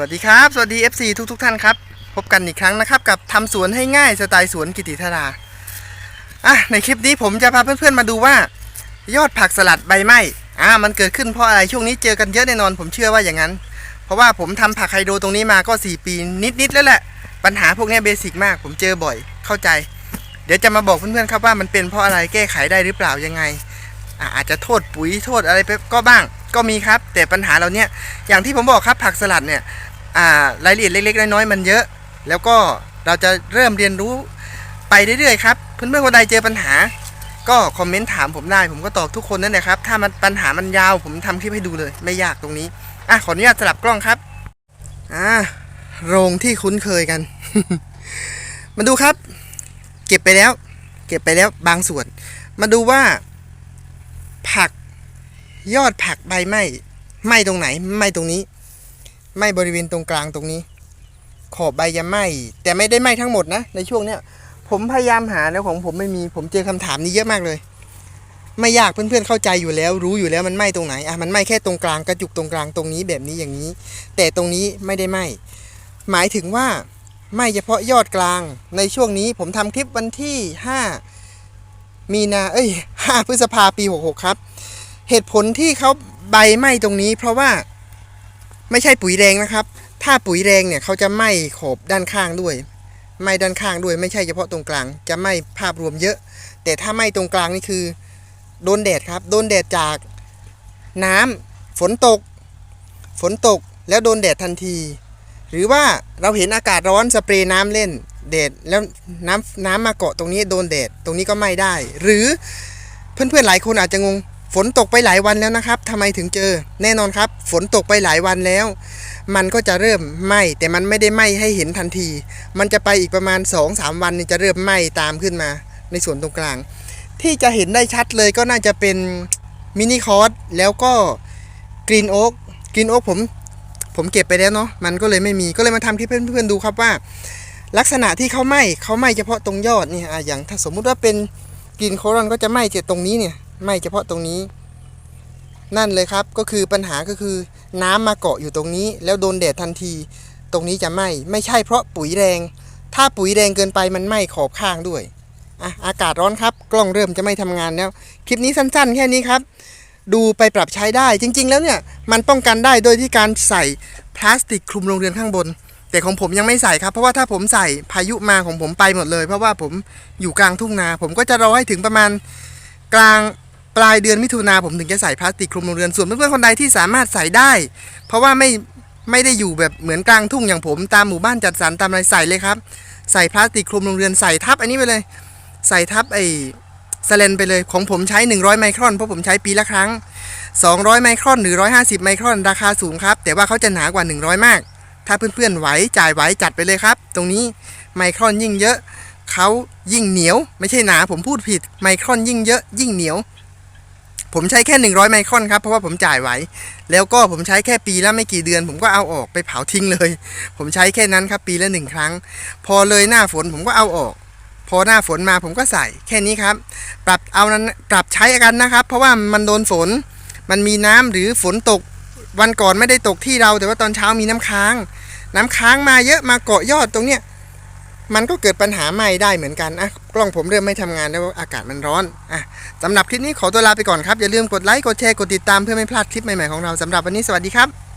วัสดีครับ สวัสดี FC ทุกทุกท่านครับ พบกันอีกครั้งนะครับ กับทำสวนให้ง่ายสไตล์สวนกิติธราอะในคลิปนี้ผมจะพาเพื่อนๆมาดูว่า ยอดผักสลัดใบไม้อ่ามันเกิดขึ้นเพราะอะไรช่วงนี้เจอกันเยอะแน่นอน ผมเชื่อว่าอย่างนั้น เพราะว่าผมทำผักไฮโดรตรงนี้มาก็ 4 ปีนิดๆแล้วแหละ ปัญหาพวกนี้เบสิกมาก ผมเจอบ่อยเข้าใจ เดี๋ยวจะมาบอกเพื่อนๆครับว่ามันเป็นเพราะอะไรแก้ไขได้หรือเปล่ายังไงอะอาจจะโทษปุ๋ยโทษอะไรไปก็บ้างก็มีครับ แต่ปัญหาเราเนี้ยอย่างที่ผมบอกครับผักสลัดเนี่ย รายละเอียดเล็กๆน้อยๆมันเยอะ แล้วก็เราจะเริ่มเรียนรู้ไปเรื่อยๆครับเพื่อนๆคนใดเจอปัญหา ก็คอมเมนต์ถามผมได้ ผมก็ตอบทุกคนนั่นแหละครับ ถ้ามันปัญหามันยาวผมทำคลิปให้ดูเลย ไม่ยากตรงนี้อะขออนุญาตสลับกล้องครับอ่าโรงที่คุ้นเคยกัน มาดูครับ เก็บไปแล้ว เก็บไปแล้วบางส่วน มาดูว่า ผักยอดผักใบไม้ไหม้ตรงไหนไหม้ตรงนี้ ไหม้บริเวณตรงกลางตรงนี้ ขอบใบจะไหม้แต่ไม่ได้ไหม้ทั้งหมดนะ ในช่วงเนี้ยผมพยายามหาแล้วของผมไม่มี ผมเจอคำถามนี้เยอะมากเลย ไม่ยากเพื่อนๆเข้าใจอยู่แล้ว รู้อยู่แล้วมันไหม้ตรงไหนอะมันไหม้แค่ตรงกลางกระจุกตรงกลางตรงนี้แบบนี้อย่างนี้ แต่ตรงนี้ไม่ได้ไหม้หมายถึงว่าไหม้เฉพาะยอดกลางในช่วงนี้ผมทำคลิปวันที่ 5 มีนาเอ้ย 5 พฤษภาปี 66 ครับ เหตุผลที่เขาใบไหม้ตรงนี้ เพราะว่า ไม่ใช่ปุ๋ยแรงนะครับ ถ้าปุ๋ยแรงเนี่ยเขาจะไหม้ขอบด้านข้างด้วยไหม้ด้านข้างด้วยไม่ใช่เฉพาะตรงกลาง จะไหม้ภาพรวมเยอะ แต่ถ้าไหม้ตรงกลางนี่คือ โดนแดดครับ โดนแดดจากน้ำฝนตก ฝนตกแล้วโดนแดดทันที หรือว่าเราเห็นอากาศร้อนสเปรย์น้ำเล่นแดดแล้วน้ำน้ำมาเกาะตรงนี้โดนแดดตรงนี้ก็ไหม้ได้ หรือเพื่อนๆหลายคนอาจจะงง นตกไปหลายวันแล้วนะครับทำไมถึงเจอ แน่นอนครับ ฝนตกไปหลายวันแล้ว มันก็จะเริ่มไหม้แต่มันไม่ได้ไหม้ให้เห็นทันที มันจะไปอีกประมาณ 2-3 วันจะเริ่มไหม้ตามขึ้นมาในส่วนตรงกลาง ที่จะเห็นได้ชัดเลยก็น่าจะเป็นมินิคอร์สแล้วก็กรีนโอ๊กกรีนโอ๊กผมผมเก็บไปแล้วเนาะมันก็เลยไม่มีก็เลยมาทำที่เพื่อนๆดูครับว่า ลักษณะที่เขาไหม้เขาไหม้เฉพาะตรงยอดนี่อะอย่างถ้าสมมุติว่าเป็นกรีนโครอนก็จะไหม้เจตรงนี้เนี่ย ไหม้เฉพาะตรงนี้ นั่นเลยครับก็คือปัญหาก็คือ น้ำมาเกาะอยู่ตรงนี้ แล้วโดนแดดทันที ตรงนี้จะไหม้ไม่ใช่เพราะปุ๋ยแรง ถ้าปุ๋ยแรงเกินไปมันไหม้ขอบข้างด้วยอะอากาศร้อนครับ กล้องเริ่มจะไม่ทำงานแล้ว คลิปนี้สั้น ๆ แค่นี้ครับ ดูไปปรับใช้ได้จริง ๆ แล้วเนี่ยมันป้องกันได้โดยที่การใส่พลาสติกคลุมโรงเรือนข้างบน แต่ของผมยังไม่ใส่ครับ เพราะว่าถ้าผมใส่พายุมาของผมไปหมดเลย เพราะว่าผมอยู่กลางทุ่งนา ผมก็จะรอให้ถึงประมาณกลาง ปลายเดือนมิถุนาผมถึงจะใส่พลาสติกคลุมโรงเรือนส่วนเพื่อนๆคนใดที่สามารถใส่ได้ เพราะว่าไม่ไม่ได้อยู่แบบเหมือนกลางทุ่งอย่างผมตามหมู่บ้านจัดสรรตามอะไรใส่เลยครับ ใส่พลาสติกคลุมโรงเรือนใส่ทับอันนี้ไปเลย ใส่ทับไอ้สเลนไปเลยของผมใช้ 100 ไมครอนเพราะผมใช้ปีละครั้ง 200 ไมครอนหรือ 150 ไมครอนราคาสูงครับ แต่ว่าเขาจะหนากว่า 100 มาก ถ้าเพื่อนๆไหวจ่ายไหวจัดไปเลยครับ ตรงนี้ไมครอนยิ่งเยอะเขายิ่งเหนียว ไม่ใช่หนาผมพูดผิดไมครอนยิ่งเยอะยิ่งเหนียว ผมใช้แค่ 100 ไมครอนครับเพราะว่าผมจ่ายไหว แล้วก็ผมใช้แค่ปีละไม่กี่เดือน ผมก็เอาออกไปเผาทิ้งเลย ผมใช้แค่นั้นครับปีละหนึ่งครั้ง พอเลยหน้าฝนผมก็เอาออก พอหน้าฝนมาผมก็ใส่แค่นี้ครับ ปรับเอานั้นปรับใช้กันนะครับ เพราะว่ามันโดนฝน มันมีน้ำหรือฝนตกวันก่อนไม่ได้ตกที่เรา แต่ว่าตอนเช้ามีน้ำค้าง น้ำค้างมาเยอะมาเกาะยอดตรงเนี้ย มันก็เกิดปัญหาไหม้ได้เหมือนกันอะกล้องผมเริ่มไม่ทำงานแล้วอากาศมันร้อนอะสำหรับคลิปนี้ขอตัวลาไปก่อนครับ อย่าลืมกดไลค์กดแชร์กดติดตามเพื่อไม่พลาดคลิปใหม่ๆของเราสำหรับวันนี้สวัสดีครับ